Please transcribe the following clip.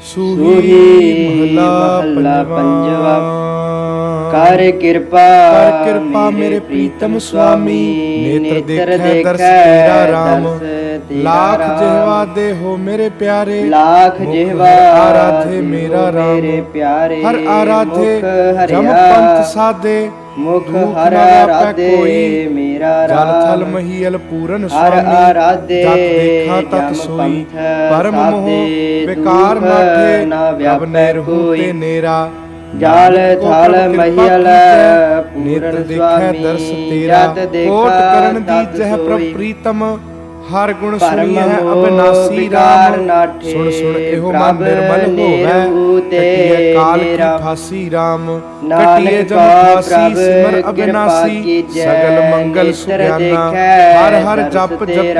ਸੂਹੀ ਮਹਲਾ ਪੰਜਵਾ। ਕਰ ਕਿਰਪਾ ਕਰ ਕਿਰਪਾ ਮੇਰੇ ਪ੍ਰੀਤਮ ਸੁਆਮੀ। ਨੇਤਰ ਦੇਖੈ ਦਰਸ ਤੇਰਾ ਰਾਮ। ਲੱਖ। ਜਿਹਵਾ ਦੇ ਹੋ ਮੇਰੇ ਪਿਆਰੇ। ਲਾਖ ਜਿਹਵਾ ਆਰਾਧੇ ਮੇਰਾ ਰਾਮ। ਮੇਰੇ ਪਿਆਰੇ। ਹਰ ਆਰਾਧੇ ਜਮ ਪੰਥ ਸਾਦੇ ਮੁਖ ਹਰ ਆਰਾਧੇ ਮੇਰਾ ਜਲ ਥਲ ਰਾਮ ਮਹੀਲ ਪੂਰਨ ਹਰ ਸੁਆਮੀ ਆਰਾਧੇ ਜਤ ਦੇਖਾ ਤਤ ਸੋਈ ਪਰਮ ਮੋਹ ਵਿਕਾਰ ਦੁਖ ਨਾਠੇ ਨਾ ਕਬ ਵਿਆਪੈ ਨਹਿ ਰਹੂ ਕੋਈ। ਤੇ ਨੇਰਾ ਜਾਲ ਥਲ ਮਹੀਲ ਪੂਰਨ ਸੁਆਮੀ, ਜਤ ਦੇਖਾ ਕੋਟ ਕਰਨ ਦੀ ਤਤ ਜਹ ਪ੍ਰਭ ਸੋਈ। ਪ੍ਰੀਤਮ ਹਰ ਗੁਣ ਪਰਮ ਸੁਣੀ ਹੈ ਮੋਹ ਅਬਨਾਸੀ ਰਾਮ। ਸੁਣ ਸੁਣ ਇਹੋ ਮਨ ਨਿਰਮਲ ਹੋਵੈ। ਤੇ ਕਟਿਏ ਕਾਲ ਕੀ। ਫਾਸੀ ਰਾਮ। ਕਟਿਏ ਜਮ ਫਾਸੀ ਸਿਮਰ ਅਬਨਾਸੀ। ਸਗਲ ਮੰਗਲ ਸੁਗਿਆਨਾ। ਹਰ ਹਰ ਜਪ। ਜਪੀ।